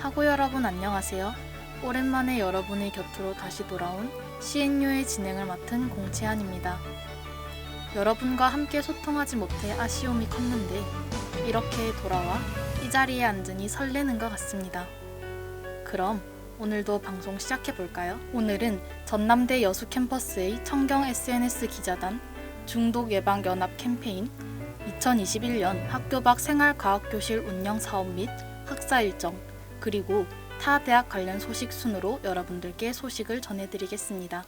하고 여러분 안녕하세요. 오랜만에 여러분의 곁으로 다시 돌아온 CNU의 진행을 맡은 공채한입니다. 여러분과 함께 소통하지 못해 아쉬움이 컸는데 이렇게 돌아와 이 자리에 앉으니 설레는 것 같습니다. 그럼 오늘도 방송 시작해 볼까요? 오늘은 전남대 여수 캠퍼스의 청경 SNS 기자단 중독 예방 연합 캠페인 2021년 학교 밖 생활과학교실 운영 사업 및 학사 일정 그리고 타 대학 관련 소식 순으로 여러분들께 소식을 전해드리겠습니다.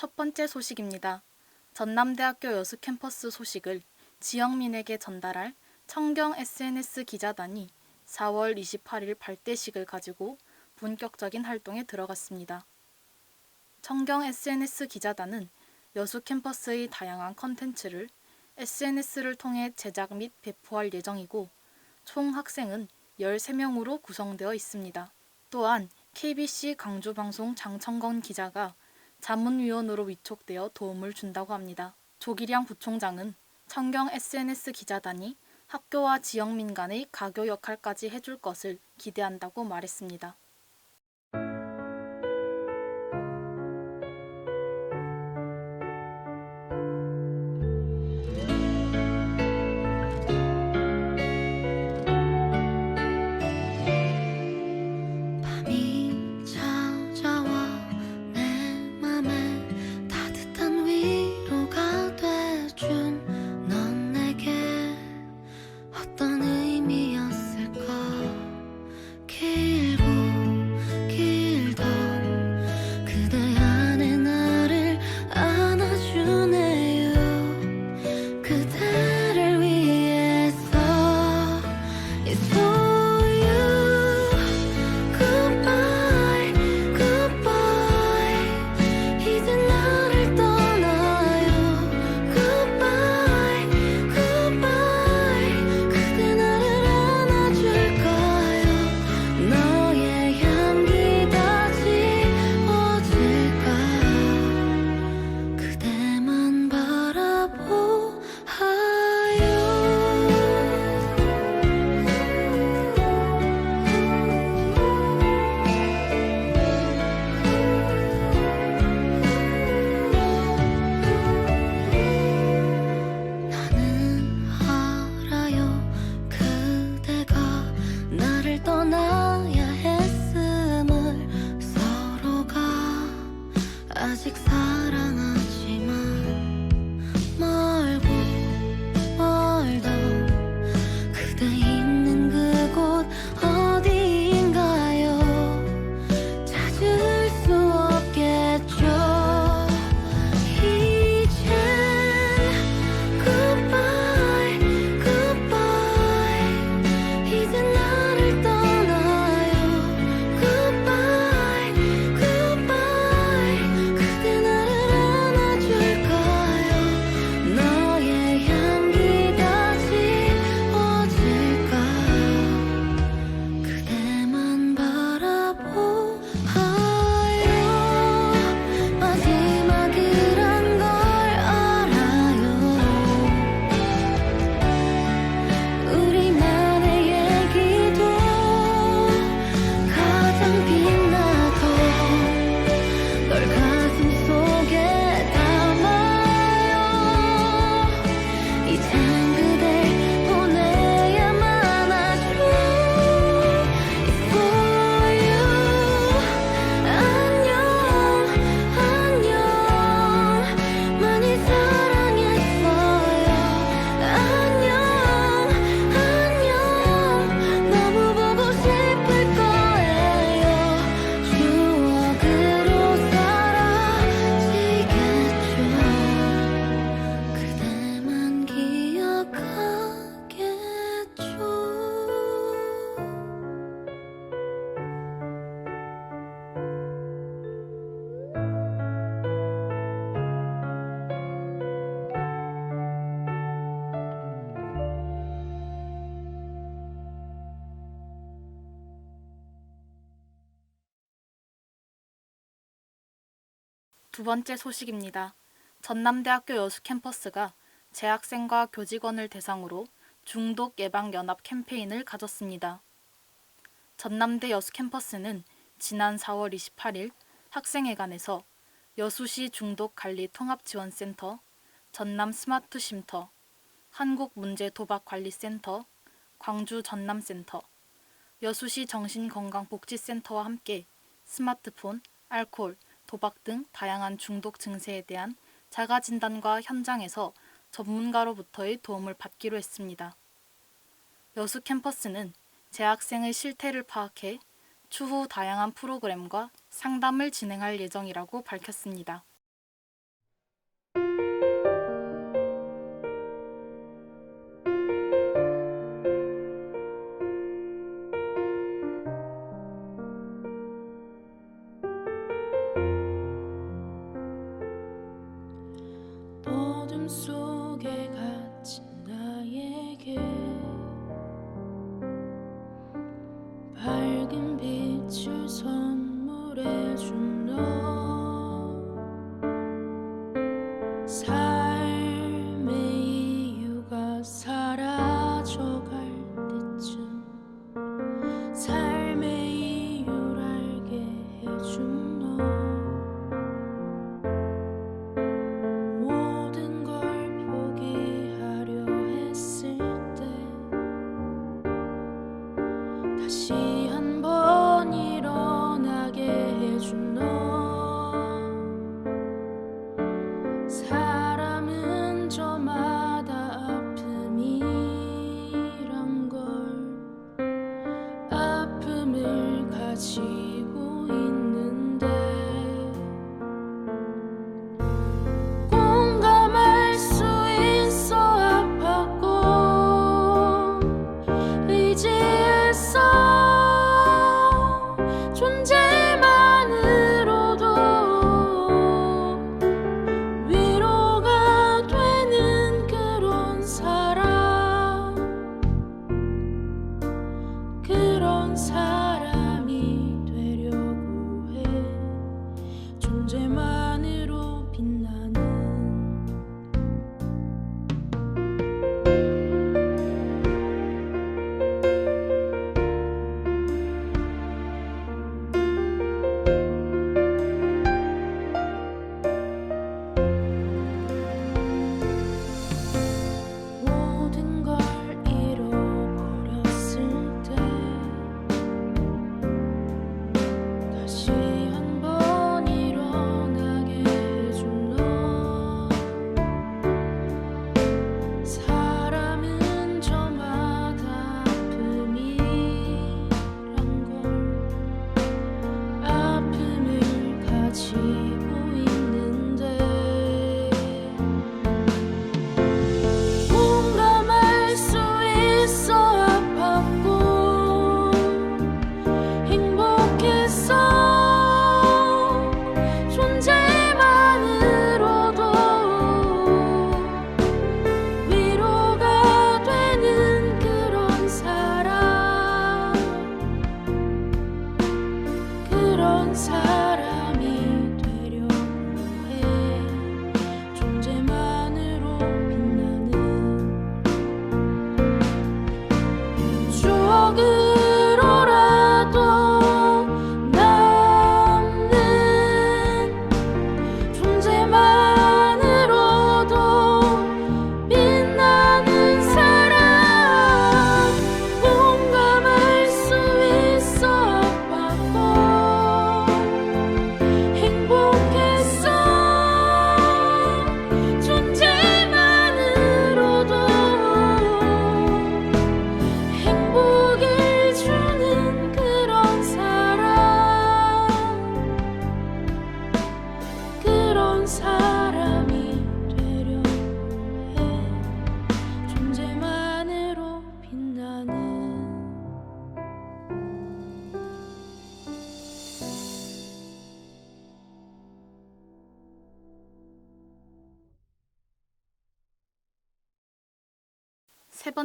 첫 번째 소식입니다. 전남대학교 여수 캠퍼스 소식을 지역민에게 전달할 청경 SNS 기자단이 4월 28일 발대식을 가지고 본격적인 활동에 들어갔습니다. 청경 SNS 기자단은 여수 캠퍼스의 다양한 컨텐츠를 SNS를 통해 제작 및 배포할 예정이고 총 학생은 13명으로 구성되어 있습니다. 또한 KBC 강주방송 장청건 기자가 자문위원으로 위촉되어 도움을 준다고 합니다. 조기량 부총장은 청경 SNS 기자단이 학교와 지역 민 간의 가교 역할까지 해줄 것을 기대한다고 말했습니다. อาศึก 두 번째 소식입니다. 전남대학교 여수 캠퍼스가 재학생과 교직원을 대상으로 중독 예방 연합 캠페인을 가졌습니다. 전남대 여수 캠퍼스는 지난 4월 28일 학생회관에서 여수시 중독관리통합지원센터, 전남 스마트 쉼터, 한국문제도박관리센터, 광주 전남센터, 여수시 정신건강복지센터와 함께 스마트폰, 알코올, 도박 등 다양한 중독 증세에 대한 자가 진단과 현장에서 전문가로부터의 도움을 받기로 했습니다. 여수 캠퍼스는 재학생의 실태를 파악해 추후 다양한 프로그램과 상담을 진행할 예정이라고 밝혔습니다.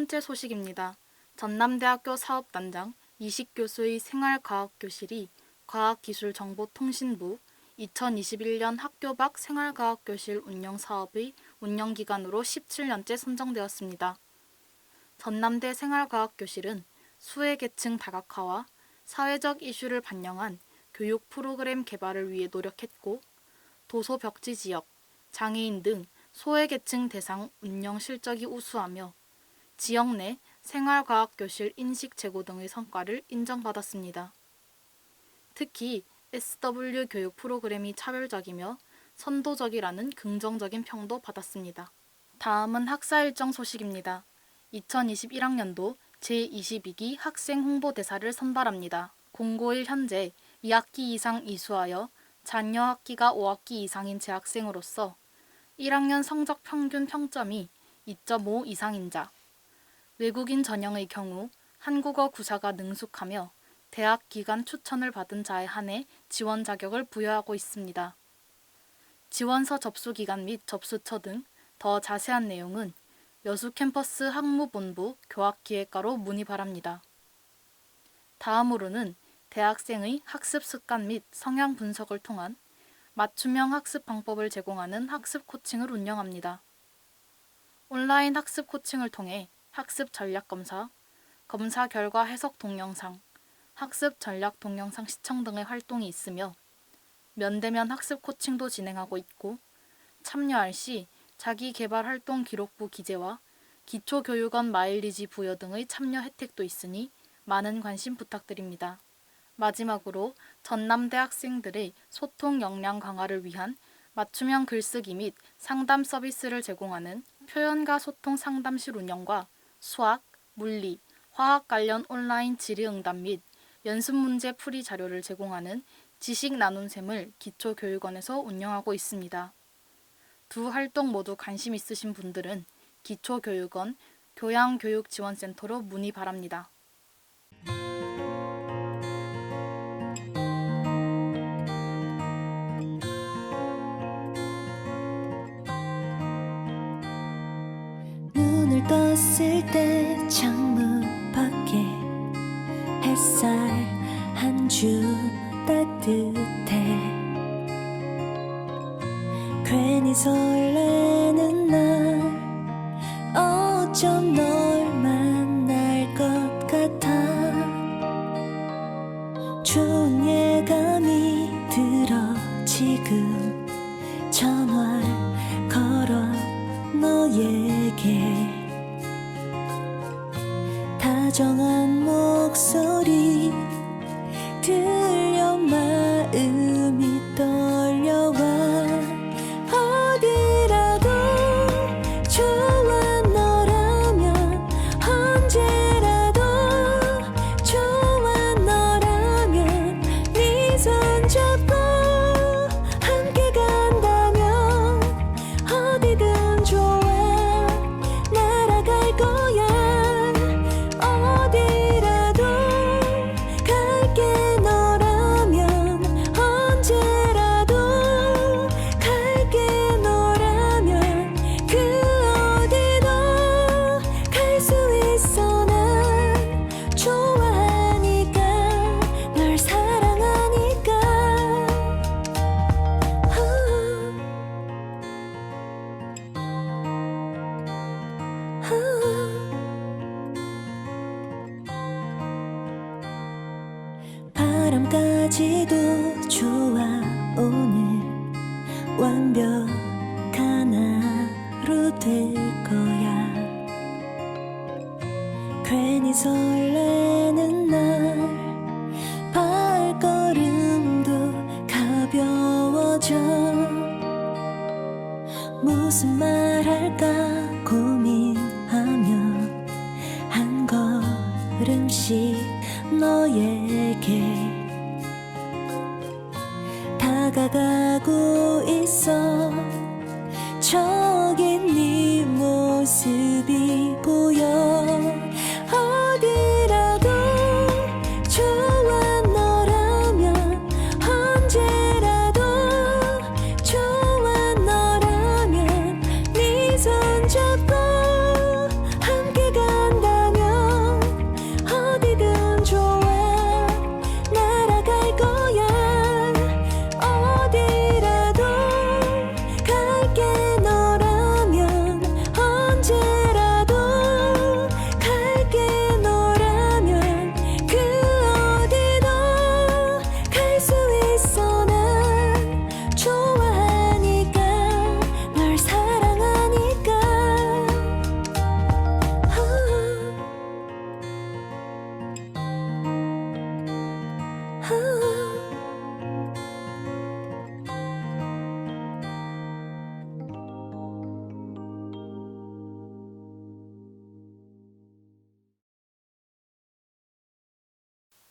번째 소식입니다. 전남대학교 사업단장 이식 교수의 생활과학교실이 과학기술정보통신부 2021년 학교 밖 생활과학교실 운영 사업의 운영 기관으로 17년째 선정되었습니다. 전남대 생활과학교실은 수혜계층 다각화와 사회적 이슈를 반영한 교육 프로그램 개발을 위해 노력했고 도서 벽지 지역, 장애인 등 소외계층 대상 운영 실적이 우수하며 지역 내 생활과학교실 인식 제고 등의 성과를 인정받았습니다. 특히 SW 교육 프로그램이 차별적이며 선도적이라는 긍정적인 평도 받았습니다. 다음은 학사 일정 소식입니다. 2021학년도 제22기 학생 홍보대사를 선발합니다. 공고1 현재 2학기 이상 이수하여 잔여 학기가 5학기 이상인 재학생으로서 1학년 성적 평균 평점이 2.5 이상인 자, 외국인 전형의 경우 한국어 구사가 능숙하며 대학 기관 추천을 받은 자에 한해 지원 자격을 부여하고 있습니다. 지원서 접수 기간 및 접수처 등 더 자세한 내용은 여수 캠퍼스 학무본부 교학기획과로 문의 바랍니다. 다음으로는 대학생의 학습 습관 및 성향 분석을 통한 맞춤형 학습 방법을 제공하는 학습 코칭을 운영합니다. 온라인 학습 코칭을 통해 학습 전략 검사, 검사 결과 해석 동영상, 학습 전략 동영상 시청 등의 활동이 있으며 면대면 학습 코칭도 진행하고 있고 참여할 시 자기 개발 활동 기록부 기재와 기초교육원 마일리지 부여 등의 참여 혜택도 있으니 많은 관심 부탁드립니다. 마지막으로 전남대 학생들의 소통 역량 강화를 위한 맞춤형 글쓰기 및 상담 서비스를 제공하는 표현과 소통 상담실 운영과 수학, 물리, 화학 관련 온라인 질의응답 및 연습 문제 풀이 자료를 제공하는 지식 나눔샘을 기초교육원에서 운영하고 있습니다. 두 활동 모두 관심 있으신 분들은 기초교육원 교양교육지원센터로 문의 바랍니다. 떴을 때 창문 밖에 햇살 한줌 따뜻해. 괜히 설레는 날 어쩜 바람까지도 좋아. 오늘 완벽한 하루 될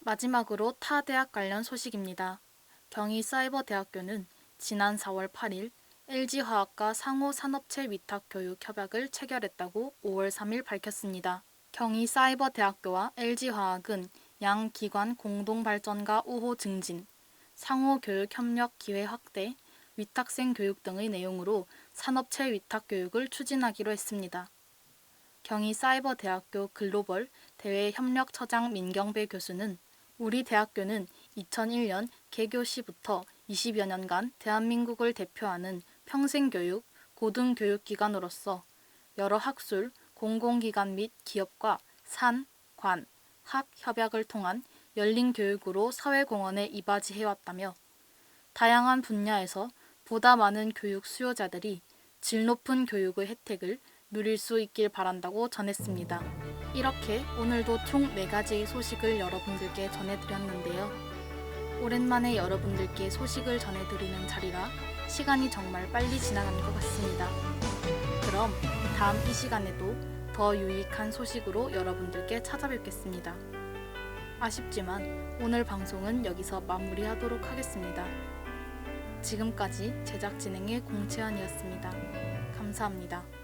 마지막으로 타 대학 관련 소식입니다. 경희 사이버대학교는 지난 4월 8일 LG화학과 상호 산업체 위탁 교육 협약을 체결했다고 5월 3일 밝혔습니다. 경희 사이버대학교와 LG화학은 양 기관 공동 발전과 우호 증진, 상호 교육 협력 기회 확대, 위탁생 교육 등의 내용으로 산업체 위탁 교육을 추진하기로 했습니다. 경희 사이버대학교 글로벌 대외 협력처장 민경배 교수는 우리 대학교는 2001년 개교 시부터 20여 년간 대한민국을 대표하는 평생교육, 고등교육기관으로서 여러 학술, 공공기관 및 기업과 산, 관, 학 협약을 통한 열린 교육으로 사회공헌에 이바지해왔다며 다양한 분야에서 보다 많은 교육 수요자들이 질 높은 교육의 혜택을 누릴 수 있길 바란다고 전했습니다. 이렇게 오늘도 총 4가지의 소식을 여러분들께 전해드렸는데요. 오랜만에 여러분들께 소식을 전해드리는 자리라 시간이 정말 빨리 지나간 것 같습니다. 그럼 다음 이 시간에도 더 유익한 소식으로 여러분들께 찾아뵙겠습니다. 아쉽지만 오늘 방송은 여기서 마무리하도록 하겠습니다. 지금까지 제작 진행의 공채연이었습니다. 감사합니다.